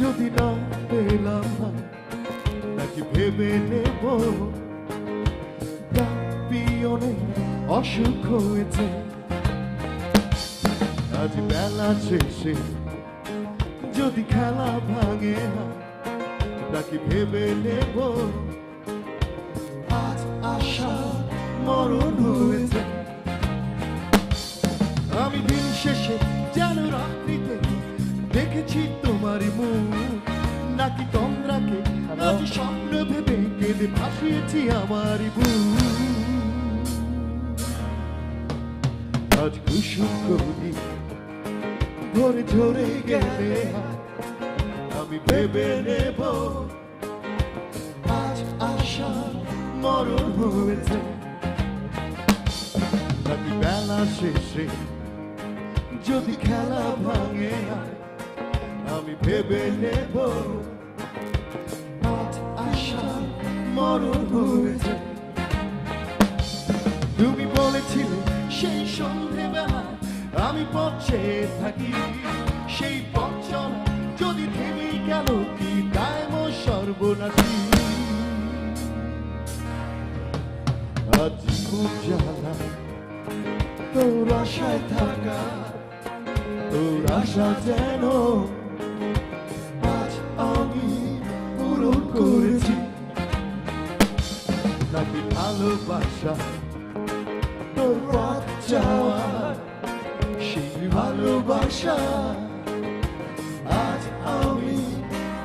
যদি না পেলাম নাকি ভেবে নেব? পিয়নে অসুখ হয়েছে। আজ বেলা শেষে যদি খেলা ভাঙে না, নাকি ভেবে নেব? আজ আশা মরণ হয়েছে। নাকি তন্দ্রাকে আজ স্বপ্ন ভেবে কেঁদে ভাসিয়েছি আমার আজ কুসুম করি ধরে ঝরে গেলে আমি ভেবে নেব। আজ আশা মরণ হয়েছে। নাকি বেলা শেষে যদি খেলা ভাঙে আমি ভেবে নেব। আশা মরণ হয়েছে। তুমি বলেছিলে, সেই সন্ধেবেলা আমি পথে থাকি। সেই পথ যদি থেমে গেল কি দায় মো সর্বনাশী? আজ জীবন জ্বালা তোর আশায় থাকা, তোর আশা যেন ভালোবাসা। তোর পথ চাওয়া সেই ভালোবাসা। আজ আমি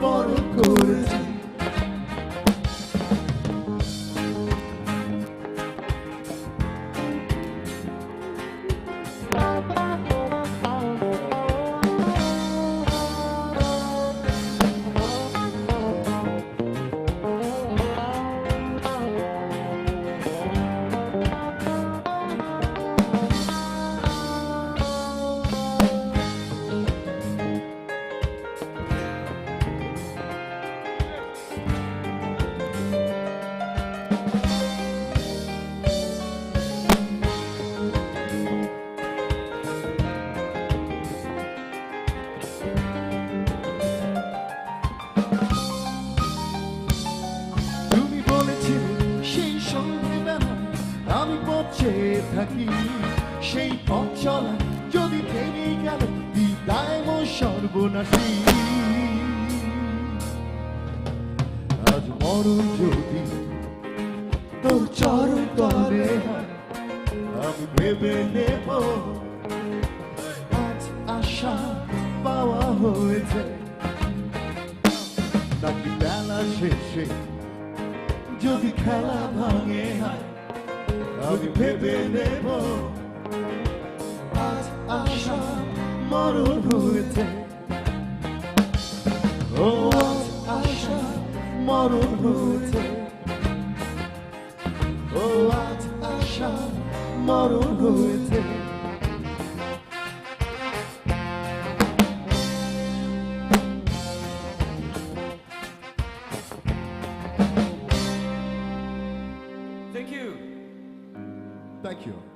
বড় করেছি। থাকি সেই পথ চলা যদি থেমে গেল বিদায় মো সর্বনাশী। আজ মরণ যদি তোর তলে হয়, আমি ভেবে নেব আজ আশা পাওয়া হয়েছে। নাকি বেলা শেষে যদি খেলা ভাঙে আমি ভেবে নেব আজ আশা মরণ হয়েছে ও আজ আশা মরণ হয়েছে ও আজ আশা মরণ হয়েছে Thank you. Thank you.